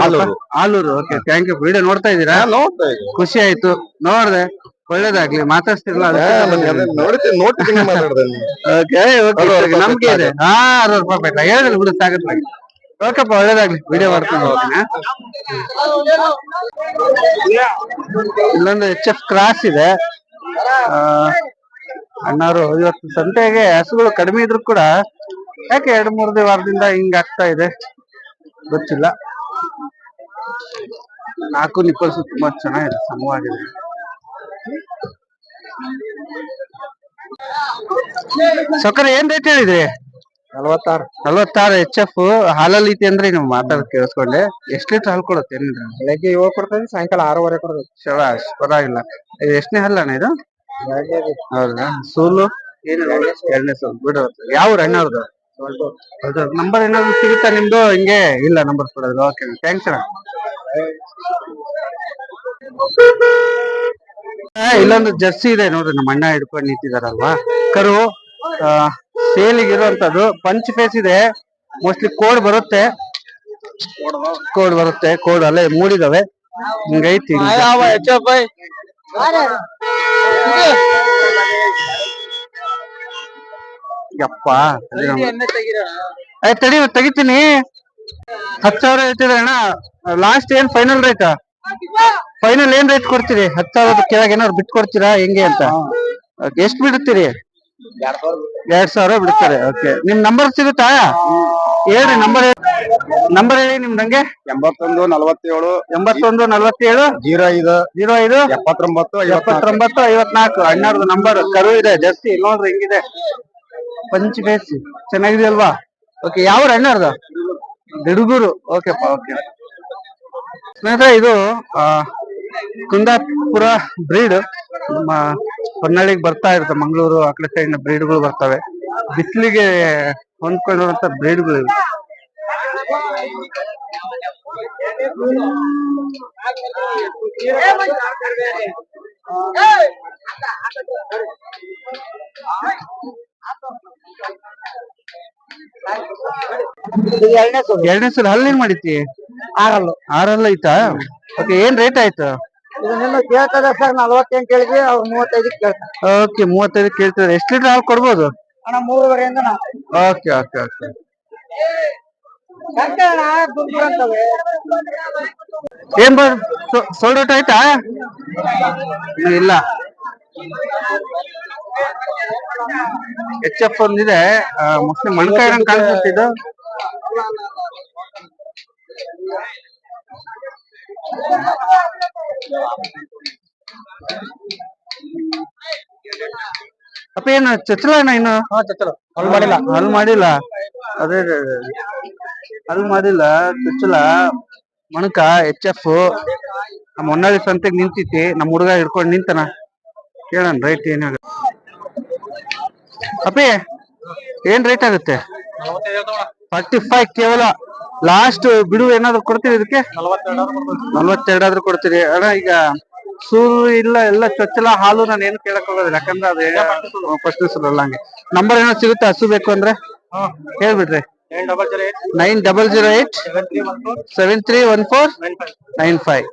Aluru. Okay thank you video ನೋಡ್ತಾ ಇದ್ದೀರಾ? ನೋಡ್ತಾ ಇದ್ದೀನಿ ಖುಷಿ ಆಯ್ತು. ನೋಡ್ದೆ. ಒಳ್ಳೇದಾಗ್ಲಿ. ಮಾತಾಡ್ತಿರಲ್ಲ ನೋಡ್ತೀನಿ ನೋಡ್ತೀನಿ ಮಾತಾಡ್ದೆ ಓಕೆ ಓಕೆ ನಮ್ಗೆ ಇದೆ. ಹಾ ಅರವತ್ತು ರೂಪಾಯಿ ಬೇಕಾ ಹೇಳಿದ್ರೆ ಬಿಡು ಸಾಕತ್ಲಾಗಿ ಓಕೆಪ್ಪ ಒಳ್ಳೇದಾಗ್ಲಿ. ವಿಡಿಯೋ ಮಾಡ್ಕೊಂಡು ಹೋಗ್ತೀನಿ ಇಲ್ಲೊಂದು ಎಚ್ ಎಫ್ ಕ್ರಾಸ್ ಇದೆ. ಆ, ಅಣ್ಣಾರು ಇವತ್ತು ಸಂತೆಗೆ ಹಸುಗಳು ಕಡಿಮೆ ಇದ್ರು ಕೂಡ ಯಾಕೆ ಎರಡು ಮೂರು ವಾರದಿಂದ ಹಿಂಗ್ ಆಗ್ತಾ ಇದೆ? ಗೊತ್ತಿಲ್ಲ. ನಾಲ್ಕು ನಿಪ್ಪಲ್ಸು ತುಂಬಾ ಚೆನ್ನಾಗಿದೆ ಸಮವಾಗಿದೆ. ಸೊಕ್ಕರೆ ಏನ್ ರೇಟ್ ಹೇಳಿದ್ರಿ? ನಲ್ವತ್ತಾರು. ನಲ್ವತ್ತಾರು ಎಚ್ ಎಫ್ ಹಾಲಲ್ಲಿ ಐತಿ ಅಂದ್ರೆ ನೀವು ಮಾತಾಡ್ ಕೇಳಿಸ್ಕೊಂಡೆ. ಎಷ್ಟ್ ಲೀಟರ್ ಹಾಲು ಕೊಡುತ್ತೆ ಬೆಳಗ್ಗೆ ಏಳು ಕೊಡ್ತದೆ ಸಾಯಂಕಾಲ ಆರೂವರೆ ಕೊಡ್ತದೆ ಚಲೋ ಪರವಾಗಿಲ್ಲ. ಎಷ್ಟನೇ ಹಲ್ಲಣ್ಣ ಇದು? ಹೌದಾ? ಸೂಲು? ಎರಡನೇ ಸೂಲು. ಬಿಡು. ಯಾವ ನಂಬರ್ ಏನಾದ್ರು ಸಿಗುತ್ತಾ ನಿಮ್ದು? ಹಿಂಗೆ ಇಲ್ಲ ನಂಬರ್ ಕೊಡೋದು. ಓಕೆ ಥ್ಯಾಂಕ್ಸ್ ಅಣ್ಣ. ಇಲ್ಲೊಂದು ಜರ್ಸಿ ಇದೆ ನೋಡ್ರಿ. ನಮ್ಮ ಅಣ್ಣ ಹಿಡ್ಕೊಂಡು ನಿಂತಿದಾರಲ್ವಾ? ಕರು ಸೇಲಿಗೆ ಇರುವಂತದ್ದು ಪಂಚ್ ಫೇಸ್ ಇದೆ. ಮೋಸ್ಟ್ಲಿ ಕೋಡ್ ಬರುತ್ತೆ. ಕೋಡ್ ಬರುತ್ತೆ. ಕೋಡ್ ಅಲ್ಲೇ ಮೂಡಿದಾವೆ. ಹಿಂಗೈತಿ ಹಿಂಗ್ ಯಪ್ಪ ತಡಿ ತೆಗಿತೀನಿ. ಹತ್ ಸಾವಿರ ಹೇಳ್ತಿದ್ರೆ ಅಣ್ಣ. ಲಾಸ್ಟ್ ಏನ್ ಫೈನಲ್ ರೇಟ್ ಫೈನಲ್ ಏನ್ ರೇಟ್ ಕೊಡ್ತೀರಿ? ಹತ್ತು ಸಾವಿರದ ಕೆಳಗೆ ಏನಾದ್ರು ಬಿಟ್ಟು ಕೊಡ್ತೀರಾ ಹೆಂಗೆ ಅಂತ? ಎಷ್ಟ್ ಬಿಡುತ್ತೀರಿ? ಎರಡ್ ಸಾವಿರ ಬಿಡ್ತಾರೆ ಓಕೆ ನಿಮ್ ನಂಬರ್ ಸಿಗುತ್ತಾ? ಹೇಳ್ರಿ ನಂಬರ್ ನಂಬರ್ ಹೇಳಿ ನಿಮ್ದು ನಂಗೆ ಎಂಬತ್ತೊಂದು ನಲವತ್ತೇಳು ಎಂಬತ್ತೊಂದು ನಲವತ್ತೇಳು? ಜೀರೋ ಐದು ಜೀರೋ ಐದು? ಎಪ್ಪತ್ತೊಂಬತ್ತು ಎಪ್ಪತ್ತೊಂಬತ್ತು ಐವತ್ನಾಲ್ಕು. ಅಣ್ಣವ್ರದ್ದು ನಂಬರ್ ಕರು ಇದೆ ಜರ್ಸಿ. ನೋಡ್ರಿ ಹೆಂಗಿದೆ? ಪಂಚ್ ಬೇಸಿ. ಚೆನ್ನಾಗಿದೆ ಅಲ್ವಾ ಓಕೆ ಯಾವ ಅಣ್ಣವ್ರದ್ದು ಬಿಡುಗುರು ಓಕೆಪ್ಪ ಓಕೆ ಸ್ನೇಹಿತರೆ ಇದು ಕುಂದಾಪುರ ಬ್ರೀಡ್. ನಮ್ಮ ಹೊನ್ನಾಳಿಗೆ ಬರ್ತಾ ಇರುತ್ತೆ ಮಂಗಳೂರು ಆ ಕಡೆ ಸೈಡ್ ಬ್ರೀಡ್ಗಳು ಬರ್ತವೆ. ಬಿಸಿಲಿಗೆ ಹೊಂದ್ಕೊಂಡಿರುವಂತ ಬ್ರೀಡ್ಗಳು ಸಲ ಎರಡನೇ ಸಲ ಹಲ್ಲೇನ್ ಮಾಡಿತಿ ಆರಲ್ಲ. ಆರಲ್ಲ ಐತಾ ಓಕೆ ಏನ್ ರೇಟ್ ಆಯ್ತು? ಇದನ್ನೆಲ್ಲ ಕೇಳ್ತದ ಸರ್ ನಲ್ವತ್ತೇನ್ ಕೇಳಿದ್ವಿ ಅವ್ರು ಮೂವತ್ತೈದಕ್ಕೆ ಕೇಳ್ತಾರೆ. ಓಕೆ ಮೂವತ್ತೈದಕ್ಕೆ ಕೇಳ್ತಾರೆ. ಎಷ್ಟು ಲೀಟರ್ ಹಾಲು ಕೊಡ್ಬೋದು? ಅಣ್ಣ ಮೂರುವರೆಯಿಂದ ಓಕೆ ಓಕೆ ಓಕೆ. ಏನ್ ಬರ್ ಸೋಲ್ಡ್ ಔಟ್ ಆಯ್ತಾ? ಇಲ್ಲ. ಎಚ್ ಎಫ್ ಒಂದಿದೆ ಮುಸ್ಲಿಂ ಮಣ್ಕಾಯ್ ಕಾಣಿಸ್ತಿದ್ದು ಅಪ್ಪ ಏನು ಚಚ್ಚಲ ಅಣ್ಣ ಇನ್ನು? ಹಾ ಚಚ್ಚಲ. ಹಲ್ ಮಾಡಿಲ್ಲ. ಹಲ್ ಮಾಡಿಲ್ಲ? ಅದೇ ಹಲ್ ಮಾಡಿಲ್ಲ ಚಚ್ಚಲ ಮಣಕ ಎಚ್ ಎಫ್. ನಮ್ಮ ಹೊನ್ನಾಳಿ ಸಂತೆಗ್ ನಿಂತೈತಿ ನಮ್ಮ ಹುಡುಗ ಹಿಡ್ಕೊಂಡ್ ನಿಂತನ. ಕೇಳಣ ರೈಟ್ ಏನಾಗ ಅಪ್ಪಿ ಏನ್ ರೇಟ್ ಆಗುತ್ತೆ? ಫಾರ್ಟಿ ಫೈವ್ ಕೇವಲ. ಲಾಸ್ಟ್ ಬಿಡು ಏನಾದ್ರು ಕೊಡ್ತೀರಿ ಇದಕ್ಕೆ? ನಲ್ವತ್ತೆರಡಾದ್ರೂ ಕೊಡ್ತೀರಿ. ಅಣ್ಣ ಈಗ ಸೂರು ಇಲ್ಲ ಎಲ್ಲ ಚೊಚ್ಚಲ ಹಾಲು ನಾನು ಏನು ಕೇಳಕ್ ಹೋಗೋದಿಲ್ಲ. ಯಾಕಂದ್ರೆ ಅದೇ ಫಸ್ಟ್ ಅಲ್ಲ ಹಂಗೆ. ನಂಬರ್ ಏನೋ ಸಿಗುತ್ತೆ ಹಸು ಬೇಕು ಅಂದ್ರೆ? ಹೇಳ್ಬಿಡ್ರಿ. Nine double zero eight seven three one four nine five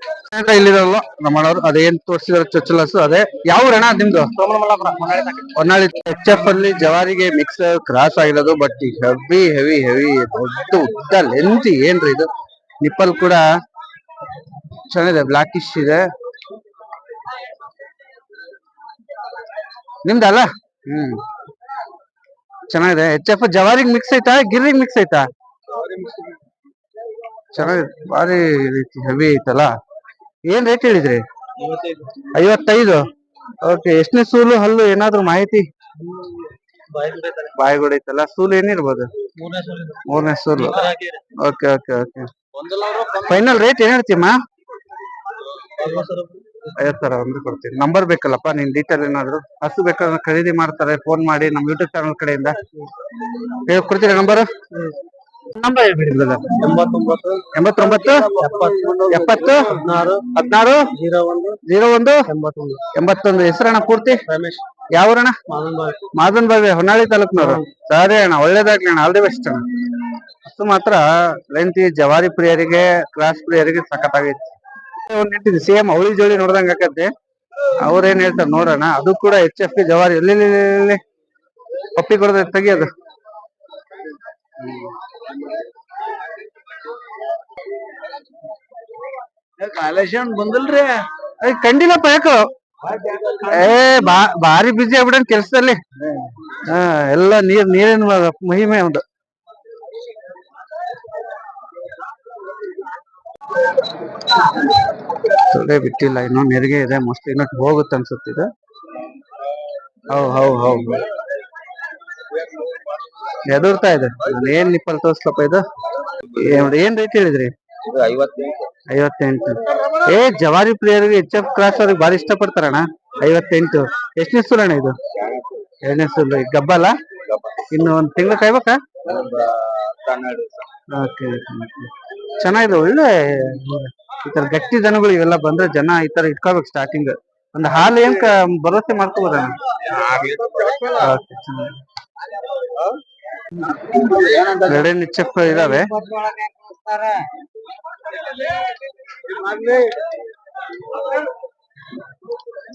ಇಲ್ಲಿರಲ್ಲ ನಮ್ಮಣ್ಣವ್ರು ಅದೇನ್ ತೋರಿಸಿದಾರೆ ಚೊಚ್ಚಲ ಹಸು ಅದೇ ಯಾವ ರಣ ನಿಮ್ದು? ಹೊನ್ನಾಳಿ. ಎಚ್ ಎಫ್ ಅಲ್ಲಿ ಜವಾರಿಗೆ ಮಿಕ್ಸ್ ಕ್ರಾಸ್ ಆಗಿರೋದು ಬಟ್ ಹೆವಿ ಹೆವಿ ಹೆವಿ ದೊಡ್ಡ ಉದ್ದ ಲೆಂತಿ ಏನ್ರಿ ಇದು? ನಿಪ್ಪಲ್ ಕೂಡ ಚೆನ್ನಾಗಿದೆ ಬ್ಲಾಕಿಶ್ ಇದೆ. ನಿಮ್ದಲ್ಲ? ಹ್ಮ್. ಚೆನ್ನಾಗಿದೆ. ಎಚ್ ಎಫ್ ಜವಾರಿಗೆ ಮಿಕ್ಸ್ ಐತಾ, ಗಿರ್ರಿಗ್ ಮಿಕ್ಸ್ ಐತಾ? ಚೆನ್ನಾಗಿದೆ. ಭಾರಿ ರೀತಿ ಹೆವಿ ಐತಲ್ಲ? ಏನ್ ರೇಟ್ ಹೇಳಿದ್ರಿ? ಐವತ್ತೈದು. ಓಕೆ ಎಷ್ಟನೇ ಸೂಲು, ಹಲ್ಲು, ಏನಾದ್ರು ಮಾಹಿತಿ? ಬಾಯಿಗೂಡ ಐತಲ್ಲ? ಸೂಲು ಏನಿರ್ಬೋದು? ಮೂರನೇ ಸೂಲು. Okay okay okay final rate ಏನ್ ಹೇಳ್ತೀಮ್ಮ ಐವತ್ ಸಾವಿರ ಅಂದ್ರೆ ಕೊಡ್ತೀನಿ. ನಂಬರ್ ಬೇಕಲ್ಲಪ್ಪ ನಿನ್ ಡೀಟೇಲ್ ಏನಾದ್ರು? ಹಸು ಬೇಕಾದ್ರೆ ಖರೀದಿ ಮಾಡ್ತಾರೆ ಫೋನ್ ಮಾಡಿ ನಮ್ ಯೂಟ್ಯೂಬ್ ಚಾನಲ್ ಕಡೆಯಿಂದ. ಹೇಳಿ ಕೊಡ್ತೀರಾ ನಂಬರ್ ನಂಬರ್ ಹೇಳ್ಬಿಡಿ. ಎಂಬತ್ತೊಂಬತ್ತು ಎಂಬತ್ತೊಂಬತ್ತು ಎಪ್ಪತ್ತು ಹದಿನಾರು ಹದಿನಾರು ಜೀರೋ ಒಂದು ಜೀರೋ ಒಂದು ಎಂಬತ್ತೊಂದು. ಎಂಬತ್ತೊಂದು. ಹೆಸರಣ್ಣ ಪೂರ್ತಿ? ರಮೇಶ್. ಯಾವ ಊರಣ್ಣ ಮಾದನ್ ಬಾವಿ ಹೊನ್ನಾಳಿ ತಾಲೂಕ್ನವರು. ಸರಿ ಅಣ್ಣ ಒಳ್ಳೇದಾಗ್ಲಿ ಅಣ್ಣ ಆಲ್ ದಿ ಬೆಸ್ಟ್ ಅಣ್ಣ. ಅಷ್ಟು ಮಾತ್ರ ಲೆಂತಿ ಜವಾರಿ ಪ್ರಿಯರಿಗೆ ಕ್ಲಾಸ್ ಪ್ರಿಯರಿಗೆ ಸಖತ್ ಒಂದ್ ನಿಂತಿದೆ ಸೇಮ್ ಅವಳಿ ಜೋಳಿ ನೋಡ್ದಂಗ ಆಕತ್ತೆ. ಅವ್ರೇನ್ ಹೇಳ್ತಾರ ನೋಡೋಣ ಅದು ಕೂಡ ಎಚ್ ಎಫ್ಗೆ ಜವಾರಿ. ಎಲ್ಲಿ? ಪಪ್ಪಿ ಕೊಡದ ತೆಗಿಯೋದು ಅದು. ಬಂದಿಲ್ರಿ? ಕಂಡಿಲ್ಲಪ್ಪ ಯಾಕೋ? ಏ ಬಾ ಭಾರಿ ಬಿಜಿ ಆಗ್ಬಿಡನ್ ಕೆಲ್ಸದಲ್ಲಿ. ಹಾ ಎಲ್ಲ ನೀರ್ ನೀರಿನ ಮಹಿಮೆ ಒಂದು ತೊಡೆ ಬಿಟ್ಟಿಲ್ಲ, ಇನ್ನು ನೆರಿಗೆ ಇದೆ ಮಸ್ತ್ ಇನ್ನು ಹೋಗುತ್ತೆ ಅನ್ಸುತ್ತೆ ಇದು. ಹೌ ಹೌ ಹೌ ಎದುರ್ತಾ ಇದೆ. ಏನ್ ನಿಪ್ಪಲ್ ತೋರ್ಸ್ಲಪ್ಪ ಇದು? ಏನ್ ರೇಟ್ ಹೇಳಿದ್ರಿ? ಐವತ್ತೆಂಟು. ಏ, ಜವಾರಿ ಪ್ಲೇಯರ್ಗೆ ಎಚ್ ಎಫ್ ಕ್ರಾಸ್ ಅವ್ರಿಗೆ ಬಾರಿ ಇಷ್ಟ ಪಡ್ತಾರಣ್ಣ ಐವತ್ತೆಂಟು. ಎಷ್ಟನೇ ಅಣ್ಣ ಇದು? ಎರಡನೇ ಸುಲ್ಲು ಗಬ್ಬಲ್ಲ? ಇನ್ನು ಒಂದ್ ತಿಂಗಳು ಕಾಯ್ಬೇಕಾ? ಓಕೆ ಚೆನ್ನಾಗಿದೆ, ಒಳ್ಳೆ, ಈ ತರ ಗಟ್ಟಿ ದನಗಳು ಇವೆಲ್ಲ ಬಂದ್ರೆ ಜನ ಈ ತರ ಇಟ್ಕೋಬೇಕು ಸ್ಟಾರ್ಟಿಂಗ್ ಒಂದು ಹಾಲು ಏನ್ ಭರವಸೆ ಮಾಡ್ಕೋಬೋದ. ಎರಡೇ ನಿಚ್ಚಪ್ಪ ಇದಾವೆ.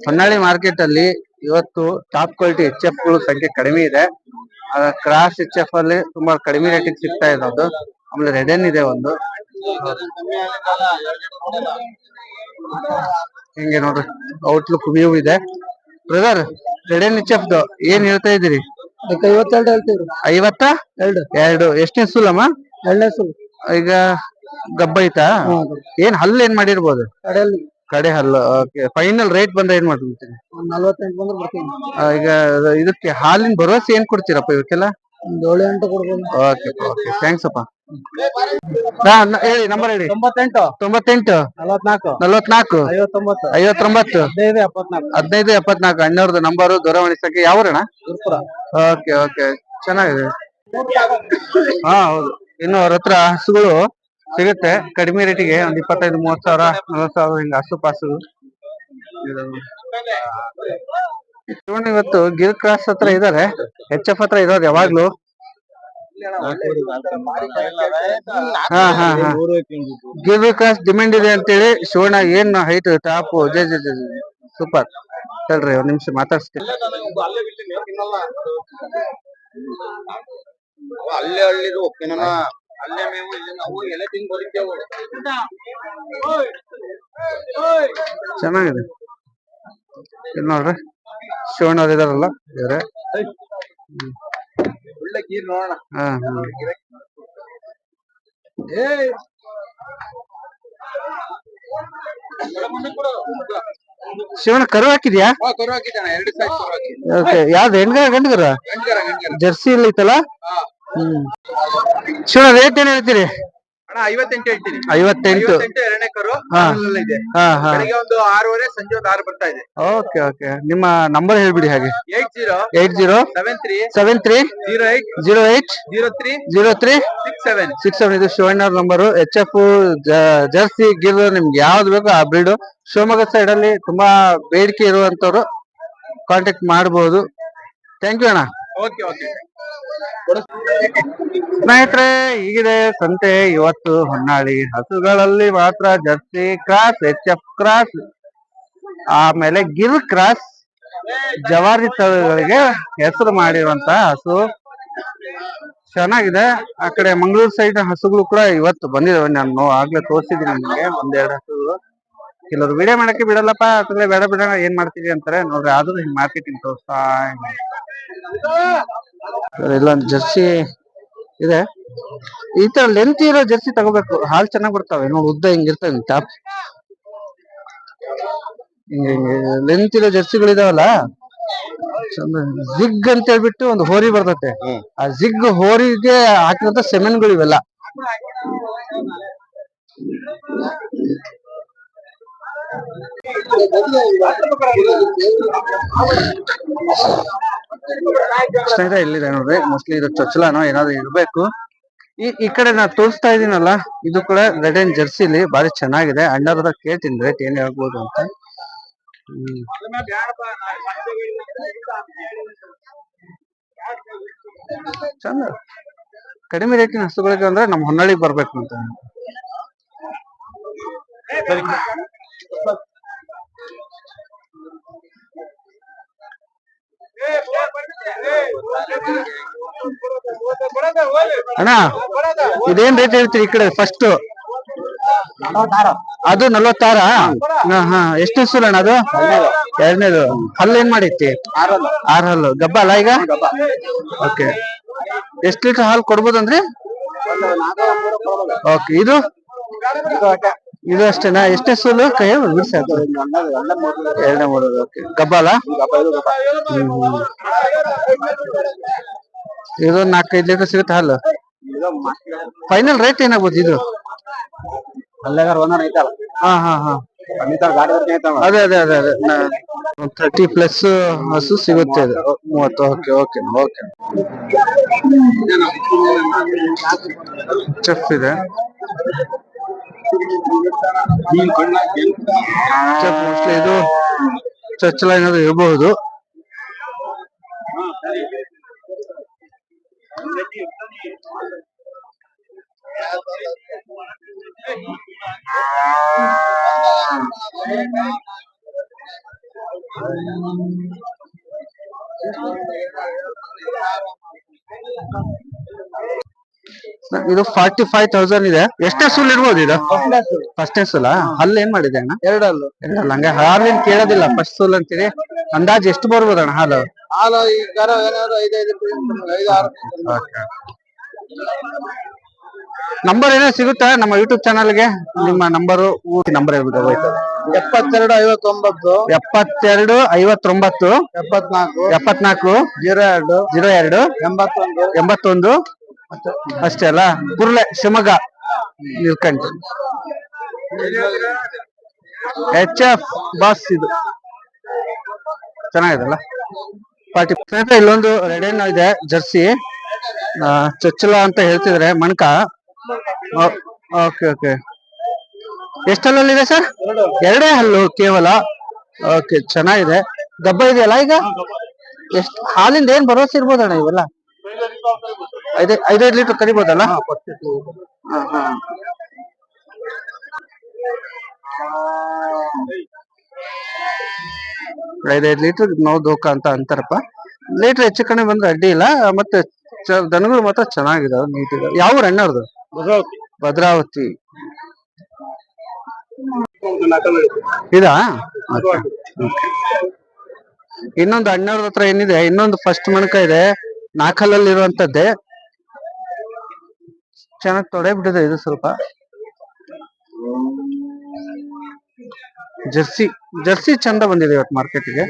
ಹೊನ್ನಾಳಿ ಮಾರ್ಕೆಟ್ ಅಲ್ಲಿ ಇವತ್ತು ಟಾಪ್ ಕ್ವಾಲಿಟಿ ಎಚ್ ಎಫ್ಗಳು ಸಂಖ್ಯೆ ಕಡಿಮೆ ಇದೆ. ಕ್ರಾಸ್ ಎಚ್ ಎಫ್ ಅಲ್ಲಿ ತುಂಬಾ ಕಡಿಮೆ ರೇಟಿಗೆ ಸಿಗ್ತಾ ಇರೋದು ಆಮೇಲೆ ರೆಡನ್ ಇದೆ ಒಂದು? ಹಿಂಗೆ ನೋಡ್ರಿ ಔಟ್ಲುಕ್ ವ್ಯೂ ಇದೆ. ಬ್ರದರ್ ರೆಡನ್ ಎಫ್ ಏನ್ ಹೇಳ್ತಾ ಇದೀರಿ ಐವತ್ತೆರಡು ಹೇಳ್ತೀವಿ. ಐವತ್ತ? ಎರಡು. ಎರಡು. ಎಷ್ಟನೇ ಸುಲಮ್ಮ ಎರಡನೇ ಸುಲ್ ಈಗ ಗಬ್ಬ. ಐತಾ ಏನ್ ಹಲ್ಲು ಏನ್ ಮಾಡಿರ್ಬೋದು? ಕಡೆ ಹಲ್ಲು ಓಕೆ. ಫೈನಲ್ ರೇಟ್ ಬಂದ್ರೆ ಏನ್ ಮಾಡ್ತೀನಿ ಈಗ ಇದಕ್ಕೆ ಹಾಲಿನ ಭರವಸೆ ಏನ್ ಕೊಡ್ತೀರಪ್ಪ ಇವಕ್ಕೆಲ್ಲ? ಓಕೆ ಓಕೆ ಥ್ಯಾಂಕ್ಸ್ ಅಪ್ಪ. ಹಾ, ನ- ಹೇಳಿ ನಂಬರ್ ಹೇಳಿ. ತೊಂಬತ್ತೆಂಟು. ತೊಂಬತ್ತೆಂಟು. ನಲವತ್ನಾಲ್ಕು. ನಲ್ವತ್ನಾಲ್ಕು. ಐವತ್ತೊಂಬತ್ತು. ಐವತ್ತೊಂಬತ್ತು. ಹದಿನೈದು ಎಪ್ಪತ್ನಾಲ್ಕು. ಹದಿನೈದು ಎಪ್ಪತ್ನಾಲ್ಕು. ಅಣ್ಣವ್ರದ್ದು ನಂಬರು ದೂರವಾಣಿ ಸಂಖ್ಯೆ ಯಾವ ಗುರುಪುರ. ಓಕೆ ಓಕೆ ಚೆನ್ನಾಗಿದೆ. ಹಾ ಹೌದು. ಇನ್ನು ಅವ್ರ ಹತ್ರ ಹಸುಗಳು ಸಿಗುತ್ತೆ. ಕಡಿಮೆ ರೇಟಿಗೆ ಒಂದ್ ಇಪ್ಪತ್ತೈದು ಮೂವತ್ ಸಾವಿರ ನಲ್ವತ್ ಸಾವಿರ ಹಿಂಗ ಹಸು ಪಾಸು. ಶಿವಣ್ಣ ಇವತ್ತು ಗಿರ್ ಕ್ರಾಸ್ ಹತ್ರ ಇದಾರೆ. ಎಚ್ ಎಫ್ ಹತ್ರ ಇರೋದು ಯಾವಾಗ್ಲೂ. ಹಾ ಹಾ ಹಾ. ಗಿರ್ ಕ್ರಾಸ್ ಡಿಮ್ಯಾಂಡ್ ಇದೆ ಅಂತೇಳಿ ಶಿವಣ್ಣ ಏನ್ height top J J J super ಹೇಳ್ರಿ ಒಂದ್ ನಿಮಿಷ ಮಾತಾಡ್ಸ್ತೀನಿ. ಅಲ್ಲೇ ಹಳ್ಳಿದು ಒಪ್ಪಿನ ಅಲ್ಲೇ ಮೇವು ಇಲ್ಲಿ ನಾವು ಎಲೆ ತಿಂದು ಬದುಕ್ತೇವು. ಚೆನ್ನಾಗಿದೆ. ನೋಡ್ರಿ. ಶಿವಣ್ಣ ಅವ್ರು ಇದಾರಲ್ಲ ಇವ್ರೆ. ಹಾ ಶಿವಣ್ಣ ಕರು ಹಾಕಿದ್ಯಾ? ಯಾವ್ದು ಹೆಣ್ಗರ ಗಂಡ್ಗರ? ಜರ್ಸಿ ಇಲ್ಲ ಐತಲ್ಲ ಹ್ಮ್. ಶಿವಣ್ಣ ರೇಟ್ ಏನ್ ಹೇಳ್ತೀರಿ? ಐವತ್ತೆಂಟು ಸಂಜೆ ಒಂದು ಆರು ಬರ್ತಾ ಇದೆ. Okay okay. ನಿಮ್ಮ ನಂಬರ್ ಹೇಳ್ಬಿಡಿ ಹಾಗೆ. Eight zero eight zero seven three seven three zero eight zero eight zero three zero three six seven. Six seven. ಇದು Shivanna number H F jersey Gir ನಿಮ್ಗೆ ಯಾವ್ದು ಬೇಕೋ ಆ ಬ್ರೀಡ್ ಶಿವಮೊಗ್ಗ ಸೈಡ್ ಅಲ್ಲಿ ತುಂಬಾ ಬೇಡಿಕೆ ಇರುವಂತವ್ರು ಕಾಂಟ್ಯಾಕ್ಟ್ ಮಾಡಬಹುದು ಥ್ಯಾಂಕ್ ಯು ಅಣ್ಣ. ಓಕೆ ಓಕೆ ಸ್ನೇಹಿತರೆ, ಹೀಗಿದೆ ಸಂತೆ. ಇವತ್ತು ಹೊನ್ನಾಳಿ ಹಸುಗಳಲ್ಲಿ ಮಾತ್ರ jersey cross H F cross, ಆಮೇಲೆ ಗಿರ್ ಕ್ರಾಸ್, ಜವಾರಿ ತಳಿಗಳಿಗೆ ಹೆಸರು ಮಾಡಿರುವಂತ ಹಸು. ಚೆನ್ನಾಗಿದೆ. ಆ ಕಡೆ ಮಂಗಳೂರು ಸೈಡ್ ಹಸುಗಳು ಕೂಡ ಇವತ್ತು ಬಂದಿದಾವೆ. ನಾನು ಆಗ್ಲೇ ತೋರಿಸಿದೀನಿ ನಿಮ್ಗೆ ಒಂದೆರಡು ಹಸುಗಳು. ಕೆಲವರು ವಿಡಿಯೋ ಮಾಡಕ್ಕೆ ಬಿಡಲ್ಲಪ್ಪ ಅಥವಾ ಬೇಡ ಬೇಡ ಏನ್ ಮಾಡ್ತೀವಿ ಅಂತಾರೆ. ನೋಡ್ರಿ, ಆದ್ರೂ ಹಿಂಗ್ ಮಾರ್ಕೆಟಿಂಗ್ ತೋರಿಸ್ತಾ ಇಲ್ಲೊಂದು ಜರ್ಸಿ ಇದೆ. ಈ ತರ ಲೆಂತ್ ಇರೋ ಜರ್ಸಿ ತಗೋಬೇಕು. ಹಾಲ್ ಚೆನ್ನಾಗ್ ಬರ್ತಾವೆ. ನೋಡಿ, ಉದ್ದ ಹಿಂಗಿರ್ತವೆ ಟಾಪ್ ಹಿಂಗೆ ಹಿಂಗೆ ಲೆಂತ್ ಇರೋ ಜರ್ಸಿಗಳು ಇದಾವಲ್ಲ ಜಿಗ್ ಅಂತ ಹೇಳ್ಬಿಟ್ಟು ಒಂದು ಹೋರಿ ಬರ್ತತೆ. ಆ ಜಿಗ್ ಹೋರಿಗೆ ಹಾಕಿದಂತ ಸೆಮೆನ್ಗಳು ಇವೆಲ್ಲ ಸ್ನೇಹಿತರೆ, ಇಲ್ಲಿದೆ ನೋಡ್ರಿ. ಮೋಸ್ಟ್ಲಿ ಇದು ಚೊಚ್ಚಲಾನೋ ಏನಾದ್ರು ಇರ್ಬೇಕು. ಈ ಈ ಕಡೆ ನಾ ತೋರಿಸ್ತಾ ಇದೀನಲ್ಲ ಇದು ಕೂಡ ರೆಡ್ ಅಂಡ್ ಜರ್ಸಿಲಿ ಬಾರಿ ಚೆನ್ನಾಗಿದೆ. ಅಣ್ಣರ ಹತ್ರ ಕೇಳ್ತೀನಿ ರೇಟ್ ಏನ್ ಹೇಳ್ಬೋದು ಅಂತ. ಚಂದ. ಕಡಿಮೆ ರೇಟಿನ ಹಸುಗಳಿಗೆ ಅಂದ್ರೆ ನಮ್ಮ ಹೊನ್ನಳಿಗೆ ಬರ್ಬೇಕು ಅಂತ. ಅಣ್ಣ, ಇದೇನ್ ರೇಟ್ ಹೇಳ್ತೀರಿ ಈ ಕಡೆ ಫಸ್ಟ್ ಅದು ನಲ್ವತ್ತಾರ? ಹಾ ಎಷ್ಟು ಹಸು ಅಣ್ಣ ಅದು? ಎರಡನೇದು. ಹಲ್ಲು ಏನ್ ಮಾಡೈತಿ ಆರ್ ಹಲ್ಲು ಗಬ್ಬ ಅಲ್ಲ ಈಗ? ಓಕೆ. ಎಷ್ಟು ಲೀಟರ್ ಹಾಲು ಕೊಡ್ಬೋದಂದ್ರಿ? ಓಕೆ, ಇದು? ಇದು ಅಷ್ಟೇನಾ ಎಷ್ಟೇ ಸೂಲು ಕೈ ಬಿಡ್ಸಿ ಎರಡನೇ ಮೂರು ಓಕೆ. ಗಬ್ಬ ಅಲ್ಲ ಹ್ಮ್, ಹ್ಮ್. ಇದು ನಾಲ್ಕೈದು ಲೀಟರ್ ಸಿಗುತ್ತೆ ಹಾಲು. ಫೈನಲ್ ರೇಟ್ ಏನಾಗ್ಬೋದು ಇದು? ಹಾ ಹಾ ಹಾ. ಅದೇ ಅದೇ ಅದೇ ಅದೇ. ತರ್ಟಿ ಪ್ಲಸ್ ಹಸು ಸಿಗುತ್ತೆ ಇದು. ಮೂವತ್ತು ಓಕೆ ಓಕೆ ಓಕೆ. ಚೆಫ್ ಇದೆ. ಮೋಸ್ಟ್ಲಿ ಇದು ಚರ್ಚ್ ಏನಾದ್ರು ಇರಬಹುದು ಇದು ಫಾರ್ಟಿ ಫೈವ್ ತೌಸಂಡ್ ಇದೆ. ಎಷ್ಟೇ ಸುಲ್ ಇರ್ಬೋದು ಇದು? ಫಸ್ಟ್ನೇ ಸುಲ್ ಅಲ್ಲ ಏನ್ ಮಾಡಿದೆ ಅಣ್ಣ? ಎರಡು ಎರಡಲ್ಲ ಹಂಗೆ ಹಾಲೇನ್ ಕೇಳೋದಿಲ್ಲ ಫಸ್ಟ್ ಸುಲ್ ಅಂತೀರಿ? ಅಂದಾಜ್ ಎಷ್ಟು ಬರ್ಬೋದು ಅಣ್ಣ ಹಾಲು? ಹಾಲು ಈ ಕರ ಏನಾದ್ರು ಐದೈದು ಐದು ಆರು ನಂಬರ್ ಏನೋ ಸಿಗುತ್ತಾ ನಮ್ಮ ಯೂಟ್ಯೂಬ್ ಚಾನಲ್ಗೆ ನಿಮ್ಮ ನಂಬರ್ ಊಟಿ ನಂಬರ್ ಹೇಳ್ಬಿಟ್ಟು ಹೋಯ್ತು. ಎಪ್ಪತ್ತೆರಡು ಐವತ್ತೊಂಬತ್ತು. ಎಪ್ಪತ್ತೆರಡು ಐವತ್ತೊಂಬತ್ತು. ಎಪ್ಪತ್ನಾಲ್ಕು. ಎಪ್ಪತ್ನಾಲ್ಕು. ಜೀರೋ ಎರಡು. ಜೀರೋ ಎರಡು. ಎಂಬತ್ತೊಂದು. ಎಂಬತ್ತೊಂದು. ಅಷ್ಟೇ ಅಲ್ಲ ಕುರ್ಲೆ Shivamogga Neelkanth H F boss ಇದು. ಚೆನ್ನಾಗಿದಲ್ಲ ಪಾರ್ಟಿ ಇಲ್ಲೊಂದು ರೆಡ್ ಇದೆ, ಜರ್ಸಿ. ಚೊಚ್ಚಲ ಅಂತ ಹೇಳ್ತಿದ್ರೆ, ಮಣ್ಕ. Okay okay. ಎಷ್ಟಲ್ಲಲ್ಲಿದೆ ಸರ್? ಎರಡೇ ಹಲ್ಲು ಕೇವಲ. ಓಕೆ, ಚೆನ್ನಾಗಿದೆ. ದಬ್ಬ ಇದೆಯಲ್ಲ ಈಗ? ಎಷ್ಟು ಹಾಲಿಂದ ಏನ್ ಭರವಸೆ ಇರ್ಬೋದಣ್ಣ ಇವೆಲ್ಲ? ಐದೇ ಐದೈದು ಲೀಟರ್ ಕರಿಬೋದಲ್ಲ? ಹಾ, ಹಾ. ಐದೈದು ಲೀಟರ್ ನೋವು ದೋಖ ಅಂತ ಅಂತಾರಪ್ಪ. ಲೀಟರ್ ಹೆಚ್ಚು ಕಡಿಮೆ ಬಂದ್ರೆ ಅಡ್ಡಿ ಇಲ್ಲ ಮತ್ತೆ ದನಗಳು ಮಾತ್ರ ಚೆನ್ನಾಗಿದಾವೆ ನೀಟ್ ಇದಾವೆ ಯಾವ ಅಣ್ಣವ್ರದ್ದು ಭದ್ರಾವತಿ. ಇದಾ. ಇನ್ನೊಂದು ಅಣ್ಣವ್ರ ಹತ್ರ ಏನಿದೆ ಇನ್ನೊಂದು ಫಸ್ಟ್ ಮಣಕ ಇದೆ ನಾಕಲಲ್ಲಿ ಇರುವಂತದ್ದೇ ಚೆನ್ನಾಗಿ ತೊಡೆ ಬಿಟ್ಟಿದೆ ಇದು ಸ್ವಲ್ಪ. ಜರ್ಸಿ ಜರ್ಸಿ ಚಂದ ಬಂದಿದೆ ಇವತ್ತು ಮಾರ್ಕೆಟ್ಗೆ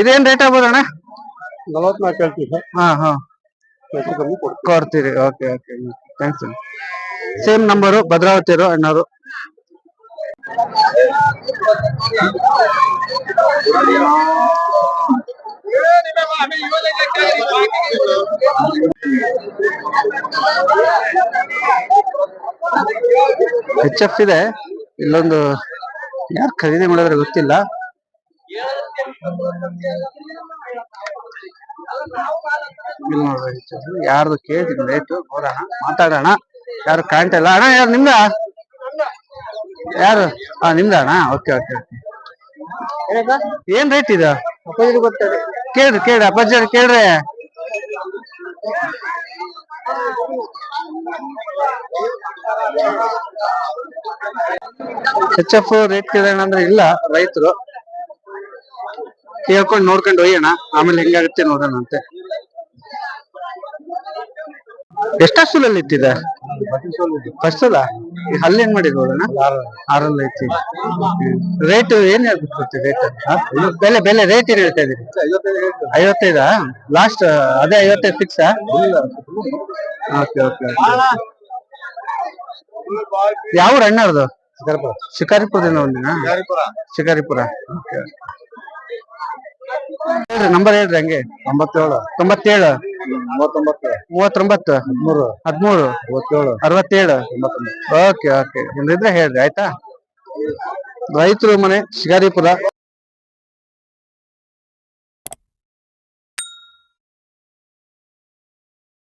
ಇದೇನ್ ರೇಟ್ ಆಗ್ಬೋದಣ್ಣ ನಲವತ್ನಾಲ್ಕು ಹೇಳ್ತೀವಿ ಸರ್. ಹಾ ಹಾ. ಕೊಡ್ತೀರಿ okay okay. Thanks same number ಭದ್ರಾವತಿಯರು ಅಣ್ಣವರು. ಎಚ್ ಎಫ್ ಇದೆ. ಇಲ್ಲೊಂದು ಯಾರು ಖರೀದಿ ಮಾಡಿದ್ರೆ ಗೊತ್ತಿಲ್ಲ. ಯಾರ್ದು ಕೇಳ್ತೀನಿ ರೇಟು ನೋಡೋಣ ಮಾತಾಡೋಣ. ಯಾರು ಕಾಣ್ತಾ ಇಲ್ಲ. ಅಣ್ಣ, ಯಾರು ನಿಮ್ದ? ಯಾರು? ಹಾ ನಿಮ್ದ ಓಕೆ ಓಕೆ ಏನ್ ರೇಟ್ ಇದು? ಕೇಳ್ರಿ ಕೇಳ್ರಿ ಅಪ್ಪಾಜಿ ಅವ್ರ್ ಕೇಳ್ರಿ. ಎಚ್ ಎಫ್ ರೇಟ್ ಕೇಳೋಣ ಅಂದ್ರೆ ಇಲ್ಲ ರೈತರು. ಕೇಳ್ಕೊಂಡು ನೋಡ್ಕೊಂಡು ಒಯ್ಯೋಣ. ಆಮೇಲೆ ಹೆಂಗಾಗುತ್ತೆ ನೋಡೋಣ ಅಂತೆ. ಎಷ್ಟು ಅಲ್ಲಿ ಇಟ್ಟಿದೆ ಫಸ್ಟ್ ಅಲ್ಲ ಈ ಹಲ್ಲು ಏನ್ ಮಾಡಿದ್ರು ಆರಲ್ಲ ಐತಿ. ರೇಟ್ ಏನ್ ಹೇಳ್ಬಿಟ್ಟು ರೇಟ್ ಬೆಲೆ ಬೆಲೆ ರೇಟ್ ಏನ್ ಹೇಳ್ತಾ ಇದೀರಿ? ಐವತ್ತೈದಾ ಲಾಸ್ಟ್ ಅದೇ ಐವತ್ತೈದು ಫಿಕ್ಸ್ ಓಕೆ ಓಕೆ ಯಾವ ಶಿಕಾರಿಪುರ. ಶಿಕಾರಿಪುರದಿಂದ ಒಂದಿನ ಶಿಕಾರಿಪುರ. ನಂಬರ್ ಹೇಳ್ರಿ ಹಂಗೆ. ತೊಂಬತ್ತೇಳು. ತೊಂಬತ್ತೇಳು. ಮೂವತ್ತೊಂಬತ್ತು ಮೂವತ್ತೊಂಬತ್ತು. ಹದಿಮೂರು. ಹದಿಮೂರು. ಮೂವತ್ತೇಳು. ಅರವತ್ತೇಳು. Okay okay. ಇದ್ರೆ ಹೇಳ್ರಿ ಆಯ್ತಾ? ರೈತರು ಮನೆ ಶಿಕಾರಿಪುರ.